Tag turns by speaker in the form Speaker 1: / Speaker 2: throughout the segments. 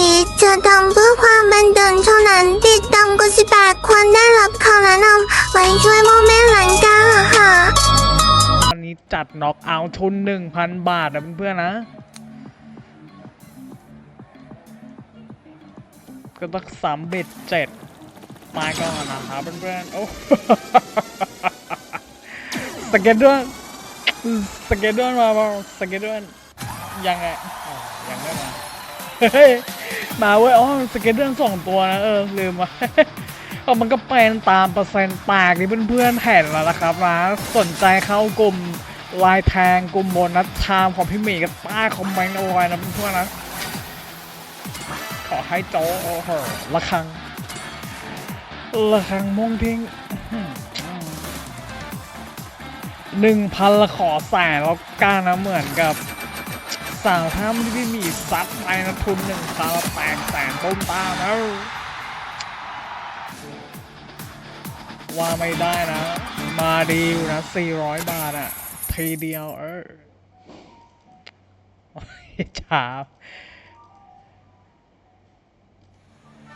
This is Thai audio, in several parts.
Speaker 1: นี้จะทำเพื่อความบันเทิงเท่านั้นติดตามกดสิบแปดควรได้รับคำแนะนำไว้ช่วยโมเมนต์หลังกาค่ะ
Speaker 2: วันนี้จัดน็อกเอาท์ทุน1,000บาทนะเพื่อนๆนะ ก็ต้องสามเบ็ดเจ็ดมาก่อนนะครับเพื่อนๆโอ้สเก็ตด้วยสเก็ตด้วยมาเปล่าสเก็ตด้วยยังไงยังไม่มาเฮ้ย มาเว้ยอ๋อสเก็ตด้วยสองตัวนะเออลืมว่ะเอามันก็เป็นตามเปอร์เซ็นต์ปากที่เพื่อนๆเห็นแล้วนะครับนะสนใจเข้ากลุ่มลายแทงกลุ่มโบนัสชามของพี่หมีก็ใต้าคอมเมนต์เอาไว้นะเพื่อนๆนะขอให้โจโอ้โหละครังละครังมงทิ้งหนึ่งพันละขอแสนแล้วกันนะเหมือนกับ สาวท่ามที่มีซัดไปนะทุนหนึ่งพันละแปดแสนต้มตาแล้วว่าไม่ได้นะ มาดีอยู่นะ 400 บาทอะทีเดียวเออฉาบ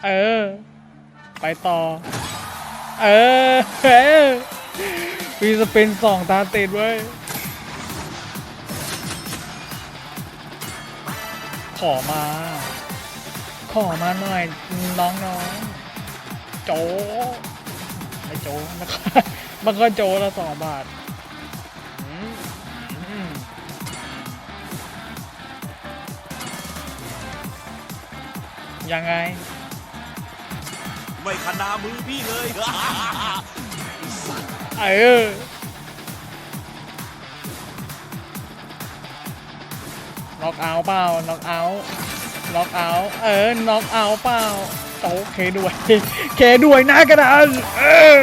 Speaker 2: เออ ไปต่อ เออ เออมีสปินสองตาติดเว้ย ขอมา ขอมาหน่อยน้องๆโจไอโจมันก็มันก็โจละสองบาทอืมอืมยังไง
Speaker 3: ไม่ขนามือพี่เลย
Speaker 2: เออ น็อกเอาเปล่าน็อกเอาน็อกเอาเออน็อกเอาเปล่าโตเคด้วยเคด้วยหน้ากระดานเออ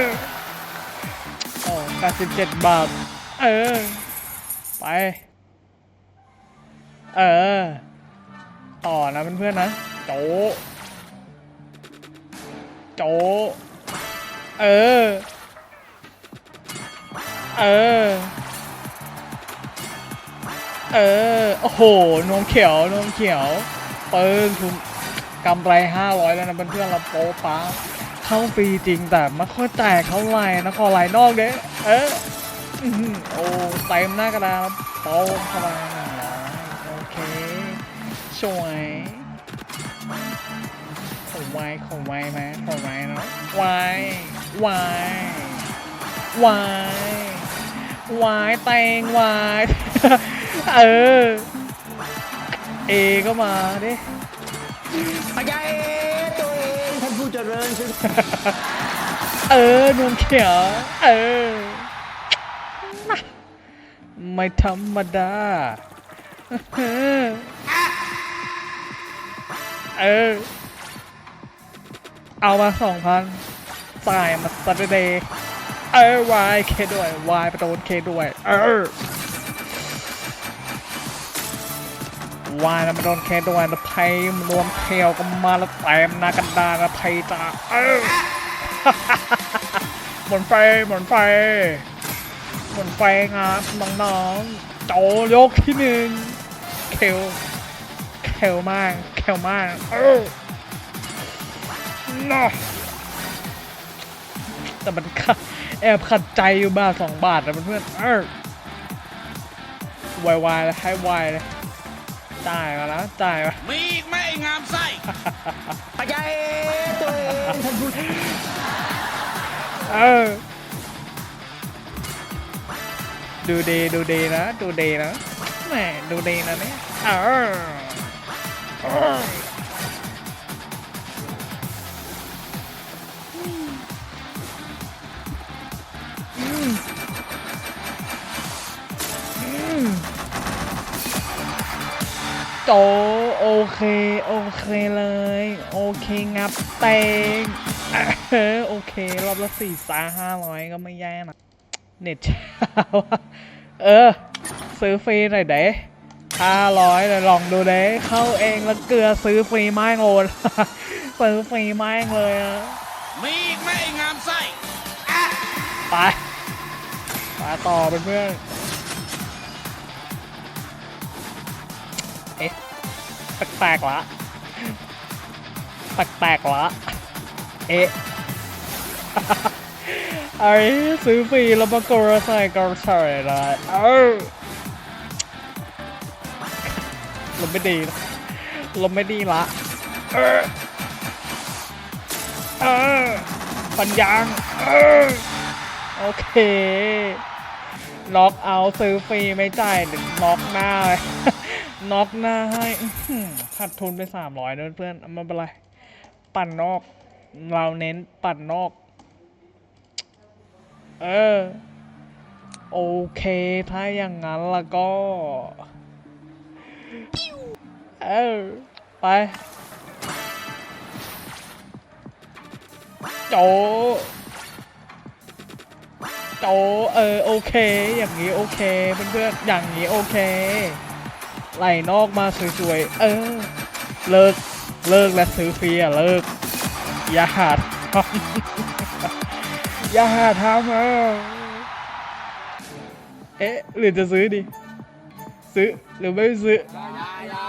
Speaker 2: โอ้87บาทเออไปเออต่อนะเพื่อนๆนะโจโจเออ เออ เออ โอ้โห นวมเขียว นวมเขียว เปิ้งทุนกำไร 500 แล้วนะเพื่อนเราโป๊ป้าเข้าฟรีจริงแต่ไม่ค่อยแตกเท่าไหร่นะขอไหลนอกเด้เอออื้อโอ้เต็มหน้ากระดาษโป๊เข้าไปหนึ่งโอเคสวยของไวของไวไหมของไวเนาะไวไวไวไวแตงไว เออ เอก็มาดิ
Speaker 4: พยายตัวเองท่านผู้เจริญซึ่ง
Speaker 2: เออนวลเขียว เออ ไม่ธรรมดา เออ เอามาสองพันจ่ายมาสัตเดย์เออวายเคด้วยวายประตูเคด้วย เออ วายนะมาโดนเคด้วยนะไพ่รวมเทลกันมาแล้วเต็มนากันดานะไพ่จ้าเออหมุนไฟหมุนไฟหมุนไฟครับน้องๆโจยกที่หนึ่งเคลเคลมากเคลมากเออน่ะแต่มันขัดแอบขัดใจอยู่บาทสองบาทนะเพื่อนเออวายวายเลยให้วายเลย จ่ายมาแล้วจ่ายมา
Speaker 3: มีอีกไหมไอ้งามไส้
Speaker 4: พยายตัวเองท่านผู้
Speaker 2: เออดูดีดูดีนะดูดีนะแหมดูดีนะเนี่ยเออเอออื โจโอเค โอเคเลย โอเคงับเตงเออโอเค รอบละสี่สาห้าร้อยก็ไม่แย่นะเน็ตช้าวะเออ ซื้อฟรีหน่อยเด้ห้าร้อยเลยลองดูเด้เข้าเองแล้วเกลือซื้อฟรีไม้โงนซื้อฟรีไม้งเลยอะ
Speaker 3: มีอีกไหมไอ้งามไส้
Speaker 2: ไป ไปต่อเพื่อน เอ๊ะแปลกๆละแปลกๆละเอ๊ะไอ้ซื้อฟรีแล้วมากรใส่กระใส่ได้เออลมไม่ดีนะลมไม่ดีละเออเออปัญญางเออโอเค ล็อกเอาซื้อฟรีไม่จ่ายน็อกหน้าเลย น็อกหน้าให้ขาดทุนไปสามร้อยเพื่อนๆเอาไมาเป็นไร ปั่นนอก เราเน้นปั่นนอก เออ โอเค ถ้าอย่างนั้นแล้วก็ เออ ไป โจ โจ เออ โอเค อย่างนี้โอเค เพื่อนๆ อย่างนี้โอเค ไหลนอกมาสวยๆ เออ เลิก เลิกและซื้อฟรีอะ เลิก อย่าหาทำอย่าหาทำเออเอ๊ะ หรือจะซื้อดี ซื้อ หรือไม่ซื้อ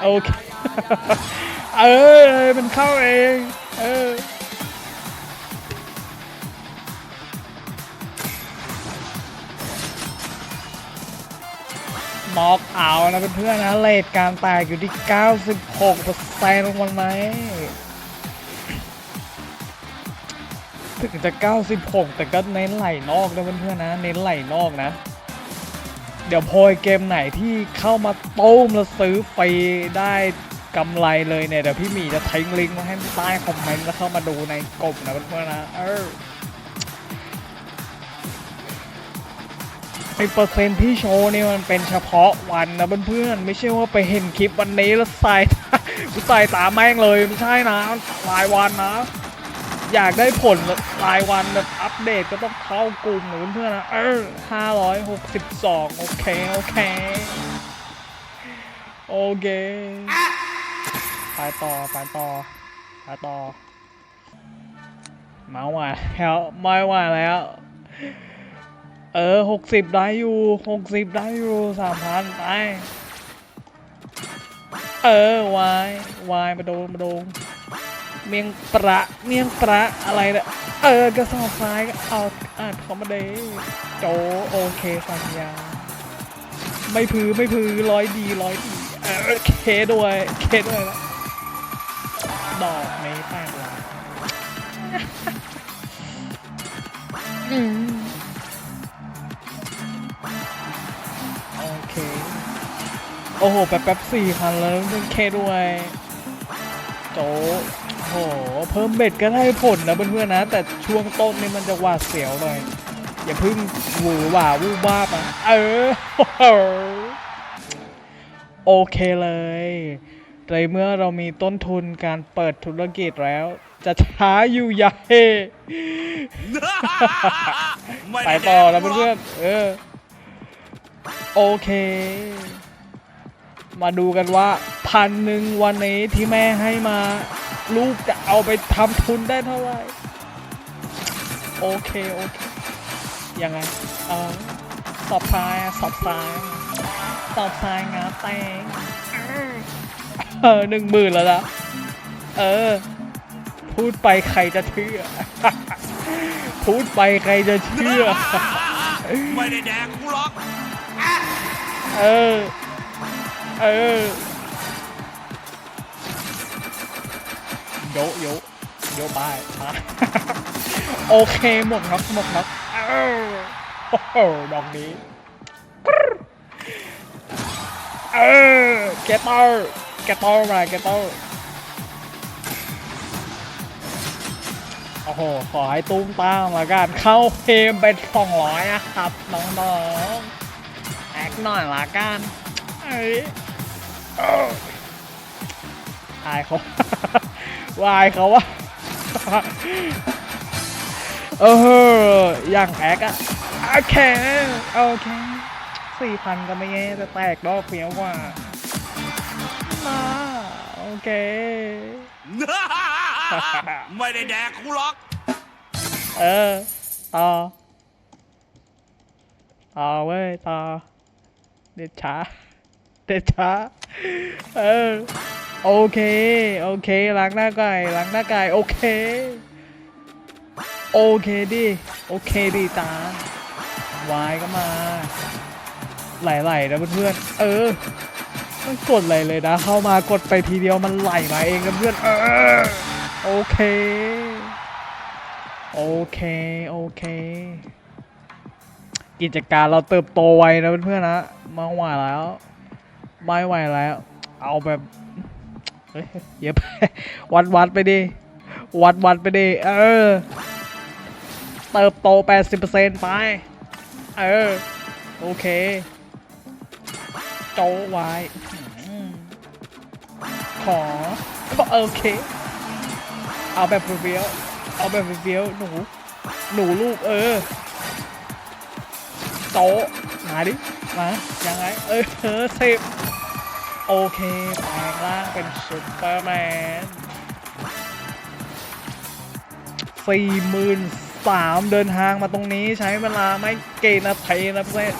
Speaker 2: โอเค เออ มันเข้าเอง เออ น็อกเอาท์นะเพื่อนๆนะเลทการแตกอยู่ที่ 96เปอร์เซ็นต์วันไหนถึงจะ 96 แต่ก็เน้นไหลนอกนะเพื่อนๆนะ เน้นไหลนอกนะ เดี๋ยวพอยเกมไหนที่เข้ามาต้มแล้วซื้อฟรีได้กำไรเลยเนี่ย เดี๋ยวพี่หมีจะทิ้งลิงก์มาให้ใต้คอมเมนต์แล้วเข้ามาดูในกลุ่มนะเพื่อนๆนะ เออ ไอเปอร์เซ็นต์ที่โชว์เนี่ยมันเป็นเฉพาะวันนะเพื่อนๆไม่ใช่ว่าไปเห็นคลิปวันนี้แล้วใส่กูใส่ตาแม่งเลยไม่ใช่นะรายวันนะ อยากได้ผลรายวันแบบอัปเดตก็ต้องเข้ากลุ่มนะเพื่อนๆนะเออห้าร้อยหกสิบสองโอเคโอเคโอเคไปต่อไปต่อไปต่อมาไหวแล้วไม่ไหวแล้ว เออหกสิบได้อยู่หกสิบได้อยู่สามพันไปเออวายวายมาโดนมาโดนเมียงประเมียงประอะไรเนี่ยเออกระสอบซ้ายก็เอาอานเขามาเดโจโอเคสัญญาไม่พือไม่พือร้อยดีร้อยดีเออเคด้วยเคด้วยละดอกนี้แปดล้านอืม อ้โห แป๊บแป๊บสี่พันแล้วเพิ่งเคด้วย โจโอ้โห เพิ่มเบ็ดก็ได้ผลนะเพื่อนๆนะ แต่ช่วงต้นนี่มันจะหวาดเสียวหน่อย อย่าเพึ่งหวือหว่าวูบวาบอะเออ โอเคเลยในเมื่อเรามีต้นทุนการเปิดธุรกิจแล้ว จะช้าอยู่ใหญ่
Speaker 3: ไม่
Speaker 2: ไป
Speaker 3: ได้
Speaker 2: ต่อ
Speaker 3: แดก
Speaker 2: แล้ว
Speaker 3: กูหรก
Speaker 2: เพื่อนๆเออ โอเค มาดูกันว่าพันหนึ่งวันนี้ที่แม่ให้มา ลูกจะเอาไปทำทุนได้เท่าไหร่โอเค โอเค ยังไง เออสอบทรายอะสอบทรายสอบทรายงาแตงเออหนึ่งหมื่นแล้วนะเออ พูดไปใครจะเชื่อ พูดไปใครจะเชื่อ
Speaker 3: ไม่ได้แดกกูหรอก
Speaker 2: เออ เออโยโยโยบายมาโอเคหมดน็อกหมดน็อกเออโอ้โหดอกนี้เออแกเตอร์แกเตอร์มาแกเตอร์โอ้โห ขอให้ตุ้มตามละกันเข้าเกมเป็นสองร้อยนะครับ น้องๆแอคหน่อยละกันเอ้ อ้าอายเขาวายเขาวะเอออย่างแอคอะโอเคโอเคสี่พันก็ไม่แย่แต่แตกดอกเฟี้ยวกว่ามาโอเค
Speaker 3: ไม่ได้แดกกูหรอก
Speaker 2: เออ ต่อ ต่อเว้ย ต่อ เด็ดช้า เด็ดช้า เออโอเค โอเคล้างหน้าไก่ล้างหน้าไก่โอเค โอเคดิโอเคดิตาวายก็มา ไหลๆนะเพื่อนๆเออไม่กดอะไรเลยนะ เข้ามากดไปทีเดียวมันไหลมาเองนะเพื่อนเออโอเค โอเค โอเค กิจการเราเติบโตไวนะเพื่อนๆนะม่ไหวแล้ว ไม่ไหวแล้ว เอาแบบเยเยอะไปวัดวัดไปดิ วัดวัดไปดิ เออ เติบโต 80%ไป เออ โอเคโจไว้อืมขอก็โอเค เอาแบบเฟี้ยวเอาแบบเฟี้ยวหนู หนูลูก เออ โตมาดิ มา ยังไง เออเออสิบ โอเคแปลงร่างเป็นซุปเปอร์แมนสี่หมื่นสามเดินทางมาตรงนี้ใช้เวลาไม่เกณฑ์นาทีนะเพื่อน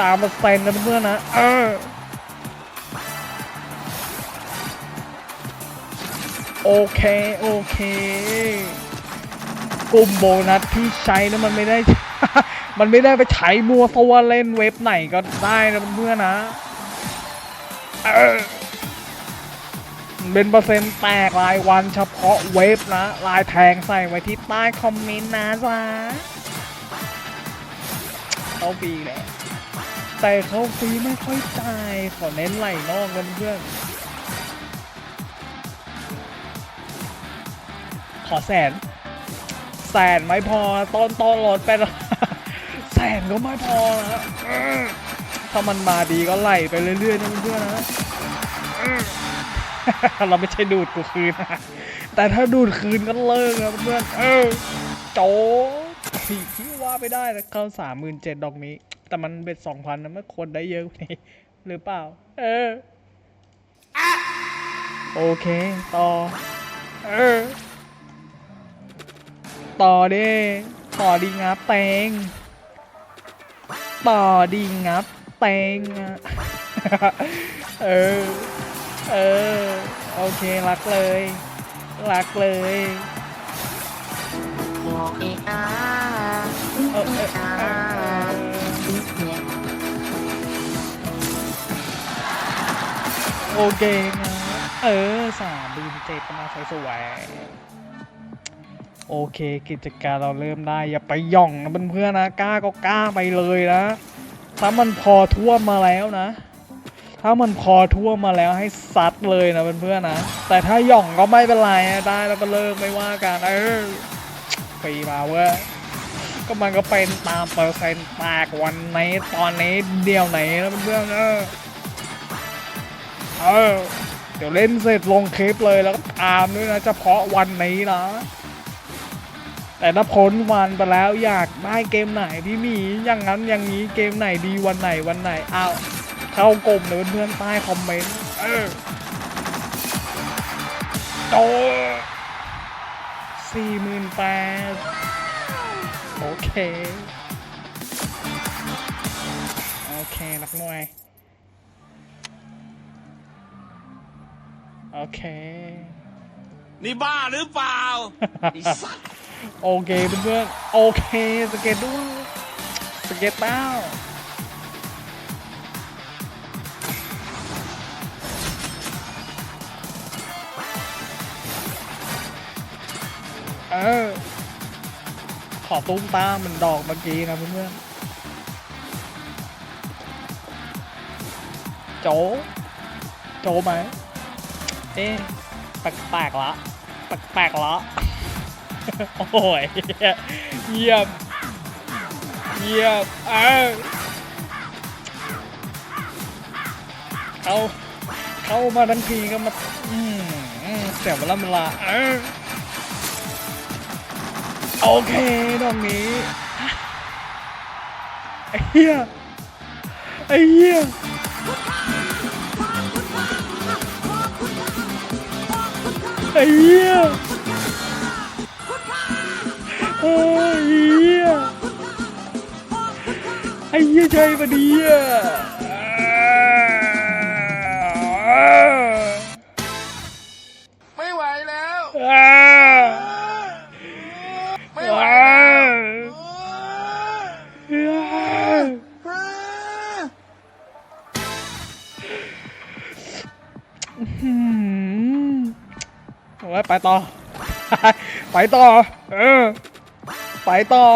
Speaker 2: ตามมาเซนนะเพื่อนนะ เออ โอเค โอเค กลุ่มโบนัสที่ใช้นะมันไม่ได้ มันไม่ได้ไปใช้มัวตัวเล่นเว็บไหนก็ได้นะเพื่อนนะ เป็นเปอร์เซ็นต์แตกรายวันเฉพาะเว็บนะ ลายแทงใส่ไว้ที่ใต้คอมเมนต์นะจ๊ะเข้าฟรีแหละแต่เข้าฟรีไม่ค่อยจ่ายขอเน้นไหลนอกกันเพื่อนขอแสน แสนไม่พอต้นต้นรถไปละแสนก็ไม่พอนะ ถ้ามันมาดีก็ไหลไปเรื่อยๆนะเพื่อนๆนะเออเราไม่ใช่ดูดกูคืนนะแต่ถ้าดูดคืนก็เลิกนะเพื่อนๆเออโจที่ที่ว่าไปได้นะเข้าสามหมื่นเจ็ดดอกนี้ แต่มันเบ็ดสองพันนะไม่ควรได้เยอะกว่านี้หรือเปล่า เออโอเค ต่อ เออ ต่อดิต่อดีงับเตงต่อดีงับ เตงอะเออ เออ โอเค รักเลย รักเลย
Speaker 4: บอกเอกา
Speaker 2: เออเออเออโอเคนะเออสามดืนเจ็ดมาสวยๆโอเค กิจการเราเริ่มได้ อย่าไปหย่องนะเพื่อนๆนะกล้าก็กล้าไปเลยนะ ถ้ามันพอท่วมมาแล้วนะ ถ้ามันพอท่วมมาแล้วให้ซัดเลยนะเพื่อนๆนะ แต่ถ้าหย่องก็ไม่เป็นไรนะได้แล้วก็เลิกไม่ว่ากันเออฟรีมาเว้ยก็มันก็เป็นตามเปอร์เซ็นต์แตกวันนี้ตอนนี้เดียวไหนนะเพื่อนๆเออเออเดี๋ยวเล่นเสร็จลงคลิปเลยแล้วก็ตามด้วยนะเฉพาะวันนี้นะ แต่ถ้าพ้นวันไปแล้วอยากได้เกมไหนที่มีอย่างนั้นอย่างนี้เกมไหนดีวันไหนวันไหนเอาเข้ากลุ่มเดี๋ยวเพื่อนๆใต้คอมเมนต์เออโตสี่หมื่นแปดโอเคโอเคนักมวยโอเค
Speaker 3: นี่บ้าหรือเปล่าไอ้สัส
Speaker 2: โอเคเพื่อนๆ โอเค สเก็ตด้วยสเก็ตเต้าเออ ขอตุ้มตามเหมันดอกเมื่อกี้นะเพื่อนๆ โจ โจไหม เอ๊ะแปลกๆละแปลกๆละ โอ้ยเยี่ยม เยี่ยม เออเข้าเข้ามาทั้งทีก็มาอืมเสียเวลาเวลาโอเคดอกนี้ไอ้เหี้ยไอ้เหี้ยไอ้เหี้ย โอ้ยไอ้ยี่ใจมาดีอะไม่ไหวแล้วไม่ไหวแล้วโอ้ไปต่อ ไปต่อ เออ ไปต่อ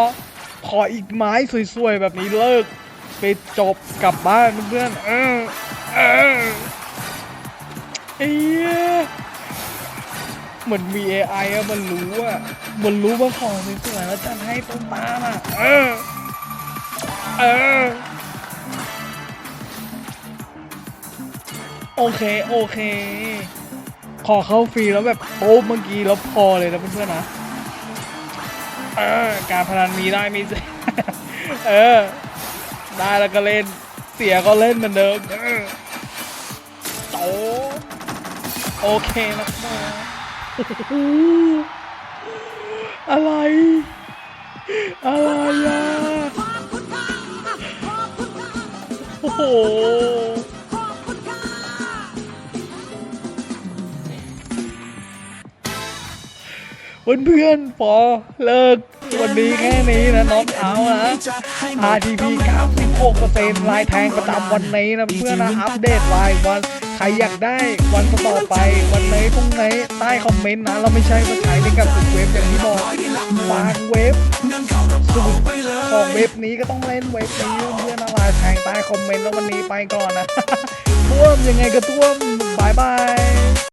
Speaker 2: ขออีกไม้สวยๆ แบบนี้เลิก ไปจบกลับบ้านเพื่อนเออเออเอ้ยเหมือนมี AI อะมันรู้อะมันรู้ว่าของสวยๆแล้วจะให้ต้นตามอะเออเออโอเค โอเค ขอเข้าฟรีแล้วแบบโป๊บเมื่อกี้แล้วพอเลยนะเพื่อนๆนะ เออ การพนันมีได้มีเสียเออ ได้แล้วก็เล่น เสียก็เล่นเหมือนเดิมเอโตโอเคนะครับโอ้โหอะไร อะไรอะโอ้โห เพื่อนๆพอเลิก วันนี้แค่นี้นะน้องเอานะ RTP 96%ลายแทงประจำวันนี้นะเพื่อนนะอัปเดตรายวันใครอยากได้วันต่อไปวันไหนพรุ่งไหนใต้คอมเมนต์นะ เราไม่ใช่มาใช้ในกับสุดเว็บอย่างที่บอกวางเว็บสูตรของเว็บนี้ก็ต้องเล่นเว็บนี้เพื่อนนะลายแทงใต้คอมเมนต์แล้ววันนี้ไปก่อนนะท่วมยังไงก็ท่วมบายบาย